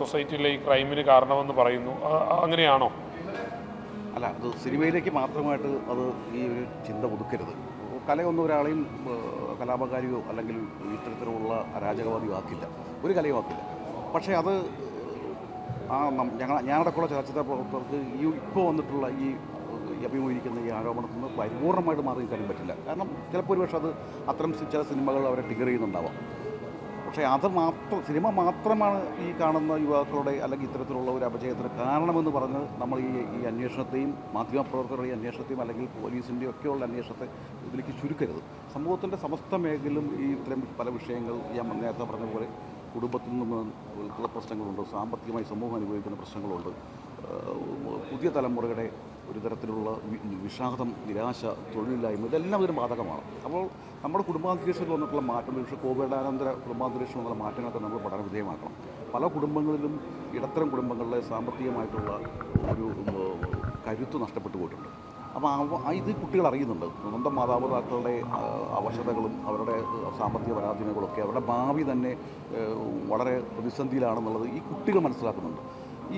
സൊസൈറ്റിയിലെ ഈ ക്രൈമിന് കാരണമെന്ന് പറയുന്നു. അങ്ങനെയാണോ? അല്ല അത് സിനിമയിലേക്ക് മാത്രമായിട്ട് അത് ഈ ഒരു ചിന്ത ഒതുക്കരുത് കലയൊന്നും ഒരാളെയും കലാപകാരിയോ അല്ലെങ്കിൽ ഇത്തരത്തിലുള്ള അരാജകവാദിയോ ആക്കില്ല. ഒരു കലയോ ആക്കില്ല. പക്ഷേ അത് ആ ഞങ്ങൾ ഞാനടക്കമുള്ള ചലച്ചിത്ര പ്രവർത്തകർക്ക് ഈ ഇപ്പോൾ വന്നിട്ടുള്ള ഈ അഭിമുഖീകരിക്കുന്ന ഈ ആരോപണത്തിൽ നിന്ന് പരിപൂർണമായിട്ട് മാറി നിൽക്കാനും പറ്റില്ല. കാരണം ചിലപ്പോൾ ഒരുപക്ഷെ അത് അത്തരം ചില സിനിമകൾ അവരെ ടിഗർ ചെയ്യുന്നുണ്ടാവാം. പക്ഷേ അത് മാത്രം സിനിമ മാത്രമാണ് ഈ കാണുന്ന യുവാക്കളുടെ അല്ലെങ്കിൽ ഇത്തരത്തിലുള്ള ഒരു അപജയത്തിന് കാരണമെന്ന് പറഞ്ഞ് നമ്മൾ ഈ ഈ അന്വേഷണത്തെയും മാധ്യമപ്രവർത്തകരുടെ ഈ അന്വേഷണത്തെയും അല്ലെങ്കിൽ പോലീസിന്റെയും ഒക്കെയുള്ള അന്വേഷണത്തെ ഇതിലേക്ക് ചുരുക്കരുത്. സമൂഹത്തിന്റെ സമസ്ത മേഖലയിലും ഈ ഇത്തരം പല വിഷയങ്ങൾ ഞാൻ നേരത്തെ പറഞ്ഞ പോലെ കുടുംബത്തിൽ നിന്ന് ഉള്ള പ്രശ്നങ്ങളുണ്ട് സാമ്പത്തികമായി സമൂഹം അനുഭവിക്കുന്ന പ്രശ്നങ്ങളുണ്ട്. പുതിയ തലമുറയുടെ ഒരു തരത്തിലുള്ള വിഷാദം നിരാശ തൊഴിലില്ലായ്മ ഇതെല്ലാം ഇതിന് ബാധകമാണ്. അപ്പോൾ നമ്മുടെ കുടുംബാന്തരീക്ഷത്തിൽ വന്നിട്ടുള്ള മാറ്റം പക്ഷേ കോവിഡാനന്തര കുടുംബാന്തരീക്ഷം എന്നുള്ള മാറ്റങ്ങളൊക്കെ നമ്മൾ പഠന വിധേയമാക്കണം. പല കുടുംബങ്ങളിലും ഇടത്തരം കുടുംബങ്ങളിലെ സാമ്പത്തികമായിട്ടുള്ള ഒരു കരുത്ത് നഷ്ടപ്പെട്ടു പോയിട്ടുണ്ട്. അപ്പോൾ ഇത് കുട്ടികൾ അറിയുന്നുണ്ട്. സ്വന്തം മാതാപിതാക്കളുടെ അവശതകളും അവരുടെ സാമ്പത്തിക പരാധീനങ്ങളും ഒക്കെ അവരുടെ ഭാവി തന്നെ വളരെ പ്രതിസന്ധിയിലാണെന്നുള്ളത് ഈ കുട്ടികൾ മനസ്സിലാക്കുന്നുണ്ട്.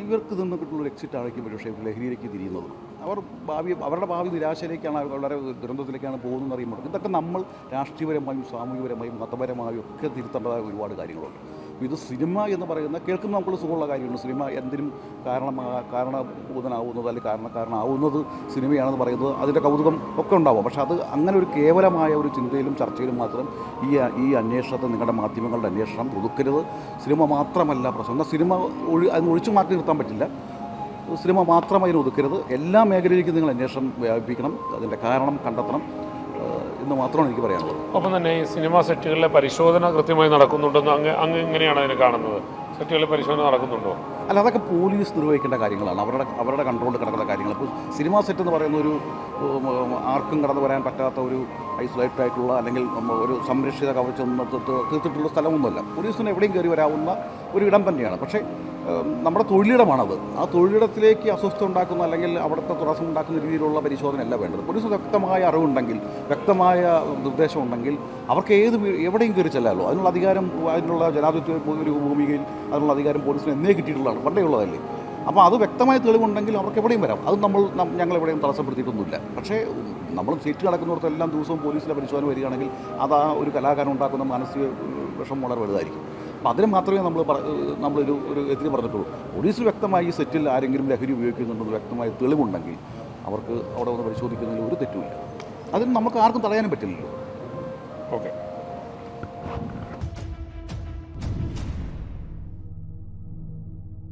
ഇവർക്ക് നിന്ന് കിട്ടുന്ന ഒരു എക്സിറ്റ് ആയിരിക്കും പക്ഷേ ലഹരിയിലേക്ക് തിരിയുന്നത്. അവർ ഭാവി അവരുടെ ഭാവി നിരാശയിലേക്കാണ് വളരെ ദുരന്തത്തിലേക്കാണ് പോകുന്നതെന്ന് അറിയുമ്പോൾ ഇതൊക്കെ നമ്മൾ രാഷ്ട്രീയപരമായും സാമൂഹികപരമായും മതപരമായും ഒക്കെ തിരുത്തേണ്ടതായ ഒരുപാട് കാര്യങ്ങളുണ്ട്. ഇത് സിനിമ എന്ന് പറയുന്ന കേൾക്കുന്ന നമുക്ക് സുഖമുള്ള കാര്യമുണ്ട്. സിനിമ എന്തിനും കാരണമാ കാരണഭൂതനാവുന്നത് അല്ലെങ്കിൽ കാരണക്കാരനാവുന്നത് സിനിമയാണെന്ന് പറയുന്നത് അതിന്റെ കൗതുകം ഒക്കെ ഉണ്ടാവും. പക്ഷേ അത് അങ്ങനെ ഒരു കേവലമായ ഒരു ചിന്തയിലും ചർച്ചയിലും മാത്രം ഈ ഈ അന്വേഷണത്തെ നിങ്ങളുടെ മാധ്യമങ്ങളുടെ അന്വേഷണം ഒതുക്കരുത്. സിനിമ മാത്രമല്ല പ്രശ്നം. എന്നാൽ സിനിമ ഒഴി അതിന് ഒഴിച്ചു മാറ്റി നിർത്താൻ പറ്റില്ല. സിനിമ മാത്രം അതിന് ഒതുക്കരുത്. എല്ലാ മേഖലയിലേക്കും നിങ്ങൾ അന്വേഷണം വ്യാപിപ്പിക്കണം. അതിന്റെ കാരണം കണ്ടെത്തണം. എന്ന് മാത്രമാണ് എനിക്ക് പറയാനുള്ളത്. ഒപ്പം തന്നെ ഈ സിനിമാ സെറ്റുകളിലെ പരിശോധന കൃത്യമായി നടക്കുന്നുണ്ടെന്ന് അങ്ങ് അങ്ങ് എങ്ങനെയാണ് അതിനെ കാണുന്നത്? സെറ്റുകളിലെ പരിശോധന നടക്കുന്നുണ്ടോ? അല്ല അതൊക്കെ പോലീസ് നിർവഹിക്കേണ്ട കാര്യങ്ങളാണ്. അവരുടെ അവരുടെ കൺട്രോളിൽ കിടക്കുന്ന കാര്യങ്ങൾ. ഇപ്പോൾ സിനിമാ സെറ്റ് എന്ന് പറയുന്ന ഒരു ആർക്കും കടന്നു വരാൻ പറ്റാത്ത ഒരു ഐസൊലേറ്റഡ് ആയിട്ടുള്ള അല്ലെങ്കിൽ ഒരു സംരക്ഷിത കവചം തീർത്ത്- തീർത്തിട്ടുള്ള സ്ഥലമൊന്നുമല്ല. പോലീസിന് എവിടെയും കയറി വരാവുന്ന ഒരു ഇടം തന്നെയാണ്. പക്ഷേ നമ്മുടെ തൊഴിലിടമാണത്. ആ തൊഴിലിടത്തിലേക്ക് അസ്വസ്ഥ ഉണ്ടാക്കുന്ന അല്ലെങ്കിൽ അവിടുത്തെ തുറസം ഉണ്ടാക്കുന്ന രീതിയിലുള്ള പരിശോധനയല്ല വേണ്ടത്. പോലീസ് വ്യക്തമായ അറിവുണ്ടെങ്കിൽ വ്യക്തമായ നിർദ്ദേശം ഉണ്ടെങ്കിൽ അവർക്ക് ഏത് എവിടെയും കയറി ചെല്ലാമല്ലോ അതിനുള്ള അധികാരം അതിനുള്ള ജനാധിപത്യ ഒരു ഭൂമികയിൽ അതിനുള്ള അധികാരം പോലീസിന് എന്നേ കിട്ടിയിട്ടുള്ളതാണ്. പണ്ടേ ഉള്ളതല്ലേ. അപ്പോൾ അത് വ്യക്തമായ തെളിവുണ്ടെങ്കിൽ അവർക്ക് എവിടെയും വരാം. അത് നമ്മൾ ഞങ്ങൾ എവിടെയും തടസ്സപ്പെടുത്തിയിട്ടൊന്നുമില്ല. പക്ഷേ നമ്മൾ സീറ്റ് കിടക്കുന്നിടത്തെല്ലാം ദിവസവും പോലീസിലെ പരിശോധന വരികയാണെങ്കിൽ അത് ആ ഒരു കലാകാരൻ ഉണ്ടാക്കുന്ന മാനസിക വിഷം വളരെ വലുതായിരിക്കും. അപ്പോൾ അതിന് മാത്രമേ നമ്മൾ നമ്മളൊരു ഒരു എതിര് പറഞ്ഞിട്ടുള്ളൂ. പോലീസ് വ്യക്തമായി ഈ സെറ്റിൽ ആരെങ്കിലും ലഹരി ഉപയോഗിക്കുന്നുണ്ടെന്ന് വ്യക്തമായ തെളിവുണ്ടെങ്കിൽ അവർക്ക് അവിടെ വന്ന് പരിശോധിക്കുന്നതിൽ ഒരു തെറ്റുമില്ല. അതിന് നമുക്ക് ആർക്കും തടയാനും പറ്റില്ലല്ലോ. ഓക്കെ.